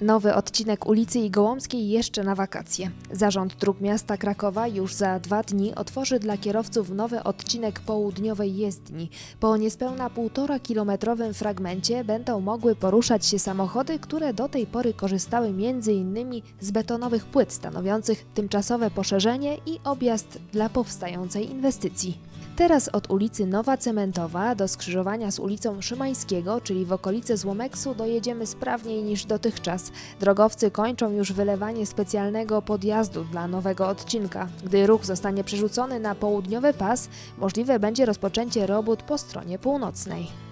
Nowy odcinek ulicy Igołomskiej jeszcze na wakacje. Zarząd Dróg Miasta Krakowa już za dwa dni otworzy dla kierowców nowy odcinek południowej jezdni. Po niespełna półtora kilometrowym fragmencie będą mogły poruszać się samochody, które do tej pory korzystały m.in. z betonowych płyt stanowiących tymczasowe poszerzenie i objazd dla powstającej inwestycji. Teraz od ulicy Nowa Cementowa do skrzyżowania z ulicą Szymańskiego, czyli w okolice Złomeksu, dojedziemy sprawniej niż dotychczas. Drogowcy kończą już wylewanie specjalnego podjazdu dla nowego odcinka. Gdy ruch zostanie przerzucony na południowy pas, możliwe będzie rozpoczęcie robót po stronie północnej.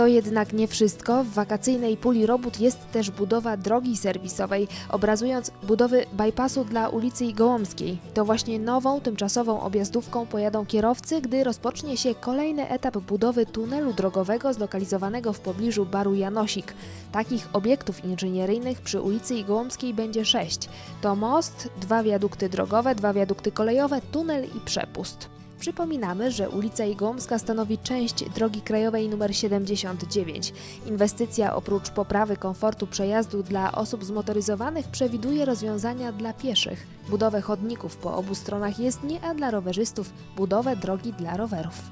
To jednak nie wszystko. W wakacyjnej puli robót jest też budowa drogi serwisowej, obrazując budowy bypassu dla ulicy Igołomskiej. To właśnie nową, tymczasową objazdówką pojadą kierowcy, gdy rozpocznie się kolejny etap budowy tunelu drogowego zlokalizowanego w pobliżu baru Janosik. Takich obiektów inżynieryjnych przy ulicy Igołomskiej będzie sześć. To most, dwa wiadukty drogowe, dwa wiadukty kolejowe, tunel i przepust. Przypominamy, że ulica Igołomska stanowi część drogi krajowej nr 79. Inwestycja oprócz poprawy komfortu przejazdu dla osób zmotoryzowanych przewiduje rozwiązania dla pieszych, budowę chodników po obu stronach jezdni, a dla rowerzystów budowę drogi dla rowerów.